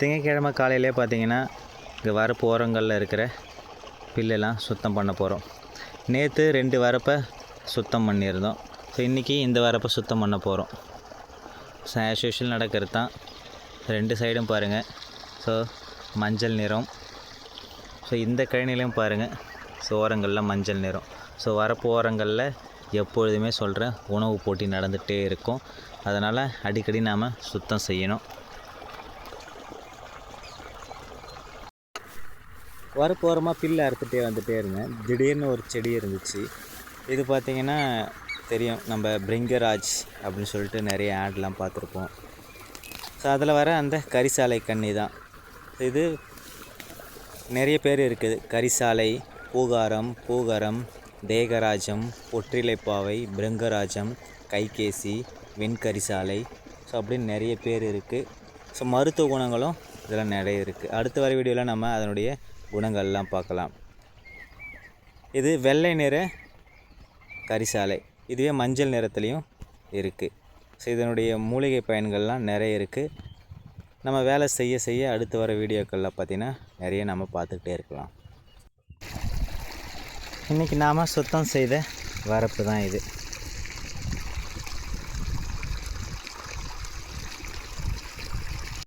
திங்கக்கிழமை காலையிலே பார்த்தீங்கன்னா இங்கே வரப்பு ஓரங்களில் இருக்கிற பில்லெல்லாம் சுத்தம் பண்ண போகிறோம். நேற்று ரெண்டு வரப்பை சுத்தம் பண்ணியிருந்தோம். ஸோ இன்றைக்கி இந்த வரப்பை சுத்தம் பண்ண போகிறோம். ஸோ ஆஸ் யூஷுவல் நடக்கிறது தான். ரெண்டு சைடும் பாருங்கள் ஸோ மஞ்சள் நிறம். ஸோ இந்த கழனிலையும் பாருங்கள் ஸோ ஓரங்களில் மஞ்சள் நிறம். ஸோ வரப்பு ஓரங்களில் எப்பொழுதுமே சொல்கிறேன் உணவு போட்டி நடந்துகிட்டே இருக்கும். அதனால் அடிக்கடி நாம் சுத்தம் செய்யணும். வரப்பு பில்லு அறுத்துட்டே வந்துட்டே இருந்தேன். திடீர்னு ஒரு செடி இருந்துச்சு. இது பார்த்திங்கன்னா தெரியும். நம்ம பிரிங்கராஜ் அப்படின்னு சொல்லிட்டு நிறைய ஆட்லாம் பார்த்துருப்போம். ஸோ அதில் வர அந்த கரிசாலை கன்னி தான். இது நிறைய பேர் இருக்குது. கரிசாலை பூகாரம் பூகரம் தேகராஜம் ஒற்றிலைப்பாவை பிருங்கராஜம் கைகேசி வெண்கரிசாலை. ஸோ அப்படின்னு நிறைய பேர் இருக்குது ஸோ மருத்துவ குணங்களும் இதில் நிறைய இருக்குது அடுத்த வர வீடியோவில் நம்ம அதனுடைய குணங்கள்லாம் பார்க்கலாம். இது வெள்ளை நிற கரிசாலை. இதுவே மஞ்சள் நிறத்துலேயும் இருக்குது ஸோ இதனுடைய மூலிகை பயன்கள்லாம் நிறைய இருக்குது நம்ம வேலை செய்ய செய்ய அடுத்து வர வீடியோக்களில் பார்த்திங்கன்னா நிறைய நம்ம பார்த்துக்கிட்டே இருக்கலாம். இன்றைக்கி நாம் சுத்தம் செய்த வரப்பு தான் இது.